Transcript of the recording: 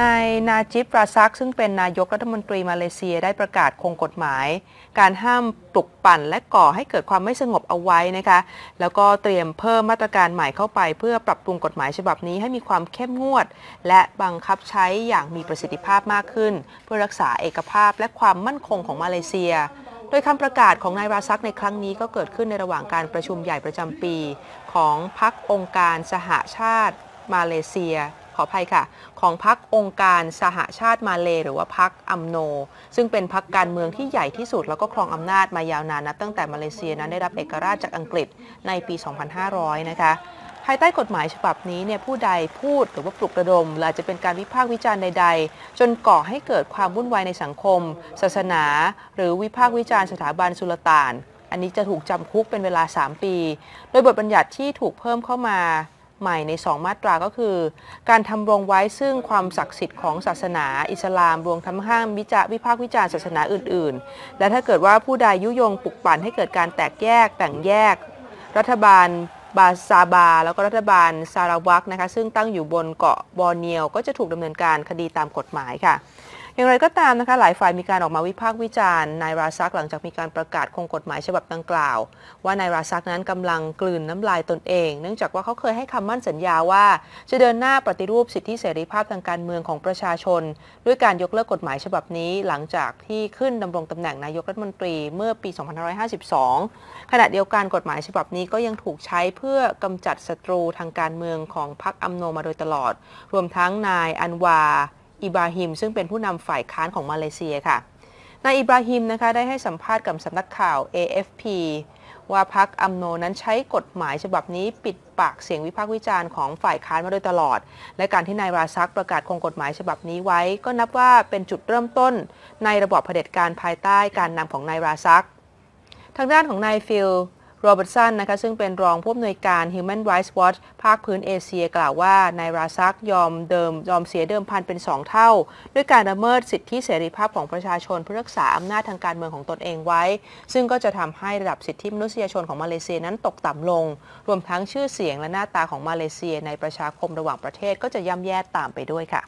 นายนาจิบราซัก ซึ่งเป็นนายกรัฐมนตรีมาเลเซียได้ประกาศคงกฎหมาย การห้ามปลุกปั่นและก่อให้เกิดความไม่สงบเอาไว้นะคะ แล้วก็เตรียมเพิ่มมาตรการใหม่เข้าไป เพื่อปรับปรุงกฎหมายฉบับนี้ให้มีความเข้มงวด และบังคับใช้อย่างมีประสิทธิภาพมากขึ้น เพื่อรักษาเอกภาพและความมั่นคงของมาเลเซียโดยคำประกาศของนายราซักในครั้งนี้ก็เกิดขึ้นในระหว่างการประชุมใหญ่ประจำปี ของพรรคองค์การสหชาติ มาเลเซีย ขออภัยค่ะ ของพรรคองค์การสหชาติมาเล หรือว่าพรรคอัมโน ซึ่งเป็นพรรคการเมืองที่ใหญ่ที่สุด แล้วก็ครองอำนาจมายาวนานนับตั้งแต่มาเลเซียนั้นได้รับเอกราชจากอังกฤษในปี 2500 นะคะภายใต้กฎหมายฉบับนี้เนี่ยผู้ใดพูดหรือว่าปลุกระดมหรืออาจจะเป็นการวิพากษ์วิจารณ์ใด ๆ จนก่อให้เกิดความวุ่นวายในสังคม ศาสนา หรือวิพากษ์วิจารณ์สถาบันสุลต่าน อันนี้จะถูกจำคุกเป็นเวลา 3 ปี โดยบทบัญญัติที่ถูกเพิ่มเข้ามา ใหม่ใน 2 มาตราก็คือ การทำรงไว้ซึ่งความศักดิ์สิทธิ์ของศาสนา อิสลามรวมทั้งห้ามวิจารวิพากษ์วิจารณ์ศาสนาอื่น ๆ และถ้าเกิดว่าผู้ใดยุยงปลุกปั่นให้เกิดการแตกแยกแบ่งแยก รัฐบาลบาซาบา แล้วก็รัฐบาลซาราวักนะคะซึ่งตั้งอยู่บนเกาะบอร์เนียวก็จะถูกดำเนินการคดีตามกฎหมายค่ะ อย่างไรก็ตามนะคะหลายฝ่ายมีการออกมาวิพากษ์วิจารณ์นายราซักหลังจากมีการประกาศคงกฎหมายฉบับดังกล่าว ว่านายราซักนั้นกำลังกลืนน้ำลายตนเอง เนื่องจากว่าเขาเคยให้คำมั่นสัญญาว่า จะเดินหน้าปฏิรูปสิทธิเสรีภาพทางการเมืองของประชาชน ด้วยการยกเลิกกฎหมายฉบับนี้ หลังจากที่ขึ้นดำรงตำแหน่งนายกรัฐมนตรีเมื่อปี 2552 ขณะเดียวกันกฎหมายฉบับนี้ก็ยังถูกใช้เพื่อกำจัดศัตรูทางการเมืองของพรรคอัมโนมาโดยตลอด รวมทั้งนายอันวา อิบราฮิม ซึ่งเป็นผู้นำฝ่ายค้านของมาเลเซียค่ะนายอิบราฮิมนะคะได้ให้สัมภาษณ์กับสำนักข่าว AFP ว่าพรรคอัมโนนั้นใช้กฎหมายฉบับนี้ปิดปากเสียงวิพากษ์วิจารณ์ของฝ่ายค้านมาโดยตลอด และการที่นายราซักประกาศคงกฎหมายฉบับนี้ไว้ ก็นับว่าเป็นจุดเริ่มต้น ในระบอบเผด็จการภายใต้การนำของนายราซัก ทางด้านของนายฟิล โรเบิร์ตสันนะคะซึ่งเป็นรองผู้อำนวยการ Human Rights Watch ภาคพื้นเอเชียกล่าวว่านายราซักยอมเดิมยอมเสียเดิมพันเป็นสองเท่า ด้วยการละเมิดสิทธิเสรีภาพของประชาชนเพื่อรักษาอำนาจทางการเมืองของตนเองไว้ ซึ่งก็จะทำให้ระดับสิทธิมนุษยชนของมาเลเซียนั้นตกต่ำลง รวมทั้งชื่อเสียงและหน้าตาของมาเลเซียในประชาคมระหว่างประเทศก็จะย่ำแย่ตามไปด้วยค่ะ